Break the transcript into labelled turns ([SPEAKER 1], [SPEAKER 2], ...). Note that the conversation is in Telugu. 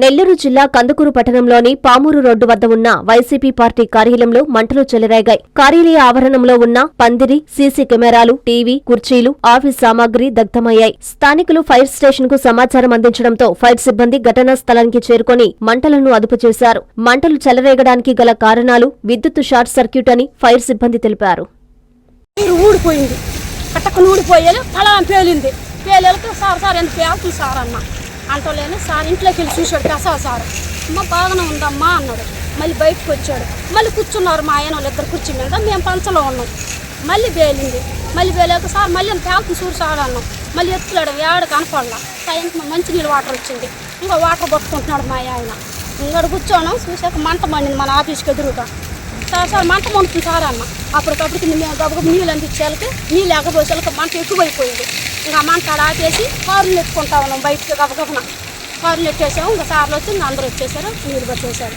[SPEAKER 1] నెల్లూరు జిల్లా కందుకూరు పట్టణంలోని పామూరు రోడ్డు వద్ద ఉన్న వైసీపీ పార్టీ కార్యాలయంలో మంటలు చెలరేగాయి. కార్యాలయ ఆవరణంలో ఉన్న పందిరి సీసీ కెమెరాలు టీవీ కుర్చీలు ఆఫీస్ సామాగ్రి దగ్ధమయ్యాయి. స్థానికులు ఫైర్ స్టేషన్కు సమాచారం అందించడంతో ఫైర్ సిబ్బంది ఘటనా స్థలానికి చేరుకొని మంటలను అదుపు చేశారు. మంటలు చెలరేగడానికి గల కారణాలు విద్యుత్ షార్ట్ సర్క్యూట్ అని ఫైర్ సిబ్బంది తెలిపారు.
[SPEAKER 2] ఊడిపోయింది. పేలింది. పేలేక సార్ సార్ ఎంత పేలుతుంది సార్ అన్న. అంటలేని సార్ ఇంట్లోకి వెళ్ళి చూశాడు కసా సార్. అమ్మ బాగానే ఉందమ్మా అన్నాడు. మళ్ళీ బయటకు వచ్చాడు. మళ్ళీ కూర్చున్నారు మా ఆయన వాళ్ళు ఇద్దరు కూర్చుని మీద. మేము పంచలో ఉన్నాం. మళ్ళీ పేలింది మళ్ళీ పేలేక సార్ మళ్ళీ ఎంత చూసి చూడు సార్ అన్నాం. మళ్ళీ ఎత్తులాడు ఏడు కనపడలా. సాయంత్రం మంచి నీళ్ళు వాటర్ వచ్చింది. ఇంకా వాటర్ పట్టుకుంటున్నాడు మా ఆయన. ఇంకా కూర్చోను చూసాక మంట మండింది మన ఆఫీస్కి ఎదురుగా. సార్ సార్ మంట మండుతుంది సార్ అన్న. అప్పటికప్పటికి మేము గబగబ నీళ్ళు అందించేళ్ళకి నీళ్ళు ఎగబోసేళ్ళకి మంట ఎక్కువైపోయింది. ఇంకా మంట ఆడ ఆపేసి కారులు ఎత్తుకుంటా ఉన్నాం బయటకి గబగబన కారులు ఎట్టేసాము ఇంకా సార్లు వచ్చి అందరూ వచ్చేసారు నీళ్ళు పట్టేశారు